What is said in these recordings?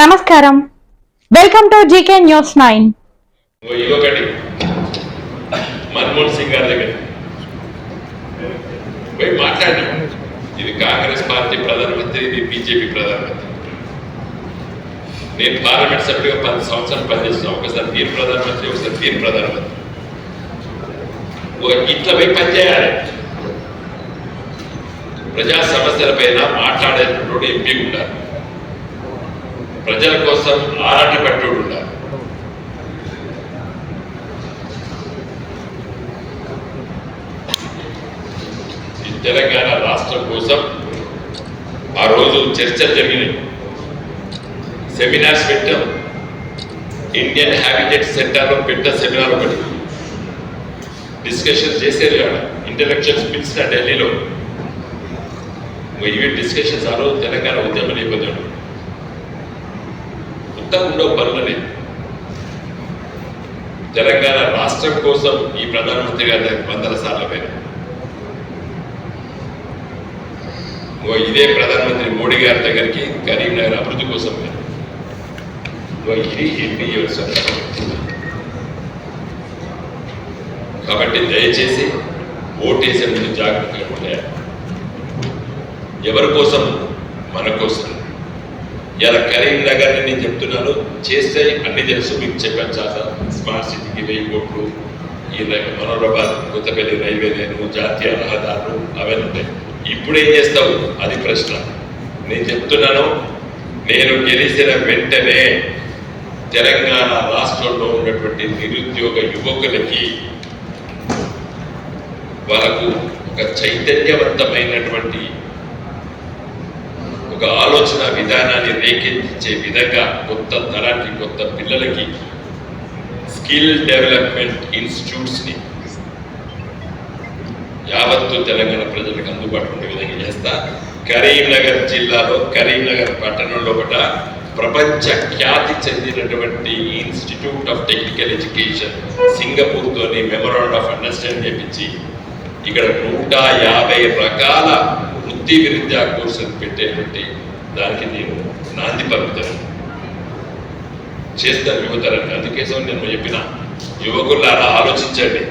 నమస్కారం. Welcome to GK news nine ఇదొకటి. మన్మోహన్ సింగ్ గారి దగ్గర. పోయి మాట్లాడినాం ఇది కాంగ్రెస్ పార్టీ ప్రధానమంత్రి ఇది బీజేపీ ప్రధానమంత్రి నేను పార్లమెంట్ సభ్యుడిగా పది సంవత్సరాలు పనిచేస్తున్నా. ఒకసారి మీరు ప్రధానమంత్రి ఒకసారి మీరు ప్రధానమంత్రి ఇట్లా పోయి పనిచేయాలి ప్రజా సమస్యలపైన మాట్లాడేటప్పుడు ఎంపీ ఉండాలి. ప్రజల కోసం ఆరాట పట్టుడు ఉండాలి. తెలంగాణ రాష్ట్రం కోసం ఆ రోజు చర్చలు జరిగినాయి సెమినార్స్ పెట్టాం. ఇండియన్ హ్యాబిటెట్ సెంటర్లో పెట్ట సెమినార్ ఒకటి. డిస్కషన్ చేసేది కాడ ఇంటలెక్చువల్స్ పిలిచిన ఢిల్లీలో. ఇవి డిస్కషన్స్ ఆ రోజు తెలంగాణ ఉద్యమ నేపథ్యంలో. ఉత్తమ ఉండవు పనులని. తెలంగాణ రాష్ట్రం కోసం ఈ ప్రధానమంత్రి గారి వందల సార్లు పోయినా. ఇదే ప్రధానమంత్రి మోడీ గారి దగ్గరికి కరీంనగర్ అభివృద్ధి కోసం పోయినా. ఇది ఎన్డీఏ కాబట్టి దయచేసి ఓటేసే ముందు జాగ్రత్తగా ఉండాలి. ఎవరి కోసం? మన కోసం. ఇలా కరీంనగర్ నేను చెప్తున్నాను. చేస్తే అన్ని తెలుసు మీకు చెప్పాను చాలా స్మార్ట్ సిటీకి వెయ్యి కోట్లు ఈ మనోరాబాద్ కొత్తపల్లి రైల్వే లైన్ జాతీయ రహదారులు అవన్నీ ఉంటాయి. ఇప్పుడు ఏం చేస్తావు? అది ప్రశ్న. నేను చెప్తున్నాను నేను గెలిచిన వెంటనే తెలంగాణ రాష్ట్రంలో ఉన్నటువంటి నిరుద్యోగ యువకులకి వాళ్ళకు ఒక చైతన్యవంతమైనటువంటి ఒక ఆలోచన విధానాన్ని రేకెత్తించే విధంగా కొత్త తరానికి కొత్త పిల్లలకి స్కిల్ డెవలప్మెంట్ ఇన్స్టిట్యూట్స్ని యావత్తు తెలంగాణ ప్రజలకు అందుబాటులో ఉండే విధంగా చేస్తా. కరీంనగర్ జిల్లాలో కరీంనగర్ పట్టణంలో కూడా ప్రపంచ ఖ్యాతి చెందినటువంటి ఇన్స్టిట్యూట్ ఆఫ్ టెక్నికల్ ఎడ్యుకేషన్ సింగపూర్తోని మెమోరాండ్ ఆఫ్ అండర్స్టాండింగ్ చేపించి ఇక్కడ నూట యాభై రకాల వృత్తి విద్యా కోర్సు అని పెట్టేటువంటి దానికి నేను నాంది పలుకుతాను. చేస్తాను యువతరాన్ని అందుకేసం నేను చెప్పిన యువకులారా ఆలోచించండి.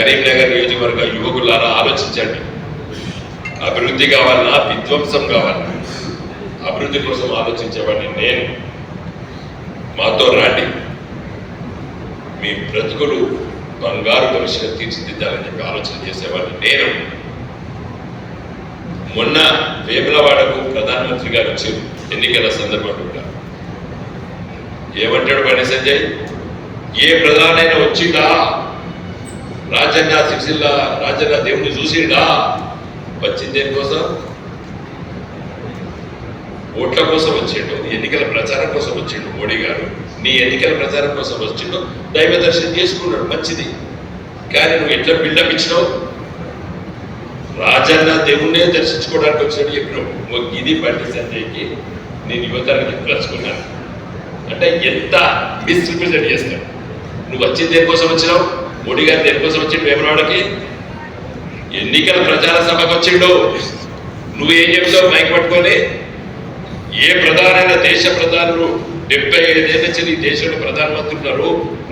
కరీంనగర్ నియోజకవర్గ యువకులారా ఆలోచించండి. అభివృద్ధి కావాలన్నా విధ్వంసం కావాలన్నా అభివృద్ధి కోసం ఆలోచించేవాడిని నేను. మాతో రాండి. మీ బ్రతుకులు బంగారు భవిష్యత్తు తీర్చిదిద్దాలని చెప్పి ఆలోచన చేసేవాడిని నేను. మొన్న వేములవాడకు ప్రధానమంత్రి గారు వచ్చారు ఎన్నికల సందర్భంలో కూడా ఏమంటాడు బండి సంజయ్? ఏ ప్రధానైనా వచ్చిందా రాజన్న సిరిసిల్ల రాజన్న దేవుడిని చూసిండా? వచ్చింది దేనికోసం? ఓట్ల కోసం వచ్చిండు ఎన్నికల ప్రచారం కోసం వచ్చిండు మోడీ గారు. నీ ఎన్నికల ప్రచారం కోసం వచ్చిండు దైవ దర్శనం చేసుకున్నాడు మంచిది. కానీ నువ్వు ఎట్లా బిల్డప్ ఇచ్చినావు? రాజన్న దేవుణ్ణే దర్శించుకోవడానికి వచ్చాడు చెప్పినప్పుడు ఇది బండి సంజయ్కి నేను యువతరానికి చెప్పదలుచుకున్నాను అంటే ఎంత మిస్రిప్రజెంట్ చేస్తాడు నువ్వు వచ్చింది దేనికోసం వచ్చినావు? మోడీ గారు దేనికోసం వచ్చిండు వేమరాడకి ఎన్నికల ప్రచార సభకు వచ్చిండు. నువ్వేం చెప్తావు? మైక్ పట్టుకొని ఏ ప్రధానమైన దేశ ప్రధానులు డెబ్బై ఐదేళ్ళ నుంచి ఈ దేశంలో ప్రధానమంత్రి ఉన్నారు.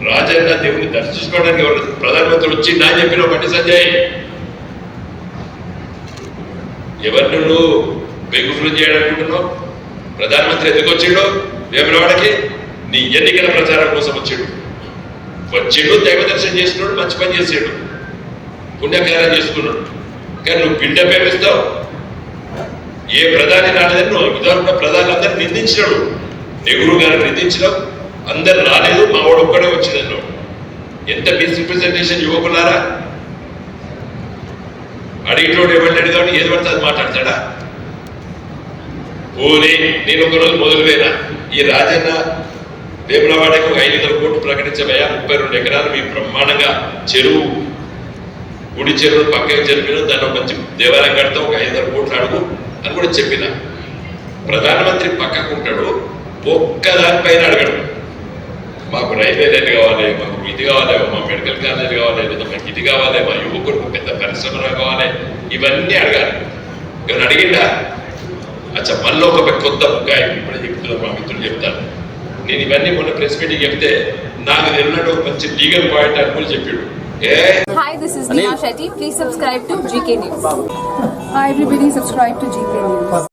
రాజన్న దేవుని దర్శించుకోవడానికి ఎవరు ప్రధానమంత్రి వచ్చిండా అని చెప్పిన బండి సంజయ్. ఎవరిని నువ్వు బెగ్గుఫులు చేయాలనుకుంటున్నావు ప్రధానమంత్రి ఎందుకు వచ్చిండు? వేమలవాడకి నీ ఎన్నికల ప్రచారం కోసం వచ్చిండు. వచ్చిండు దైవ దర్శనం చేసుకున్నాడు మంచి పని చేసాడు. పుణ్యకార్యం చేసుకున్నాడు. కానీ నువ్వు బిల్డప్ ఏమిస్తావు ఏ ప్రధాని రాలేదని నువ్వు విధానంలో ప్రధానులందరూ నిందించినాడు నెహ్రూ గారు నిందించడం అందరు రాలేదు మా వాడు ఒక్కడే వచ్చిందన్నాడు ఎంత మిస్రిప్రజెంటేషన్ యువకులారా అడిగినోడు ఏమంటాడు కాబట్టి ఏది పడితే అది మాట్లాడతాడా? పోనీ నేను ఒక రోజు మొదలుపోయినా ఈ రాజన్న వేములవాడకు ఒక ఐదు వందల కోట్లు ప్రకటించబోయా. ముప్పై రెండు ఎకరాలు మీ బ్రహ్మాండంగా చెరువు గుడి చెరువు పక్కకి జరిపిన. దాన్ని ఒక మంచి దేవాలయం కడతాం ఒక ఐదు వందల కోట్లు అడుగు అని కూడా చెప్పిన. ప్రధానమంత్రి పక్కకు ఉంటాడు ఒక్క దానిపైన అడగడు. మాకు రైల్వే లైన్ కావాలి మాకు ఇది కావాలి మా మెడికల్ కాలేజ్ కావాలి లేదా మాకు ఇది కావాలి మా యువకుడు పెద్ద పరిశ్రమ కావాలి ఇవన్నీ అడగాలి ఇవన్నీ అడిగిందా అచ్చా మళ్ళీ ఒక కొత్త బుకాయి ఇప్పుడు చెప్తున్నారు మా మిత్రులు చెప్తారు నేను ఇవన్నీ మొన్న ప్రెస్ మీటింగ్ చెప్తే నాకు తెలియనట్టు మంచి లీగల్ పాయింట్ అనుకుని చెప్పాడు ఏ Hi, this is Neha Shetty. Please subscribe to GK News. Hi everybody, subscribe to GK News.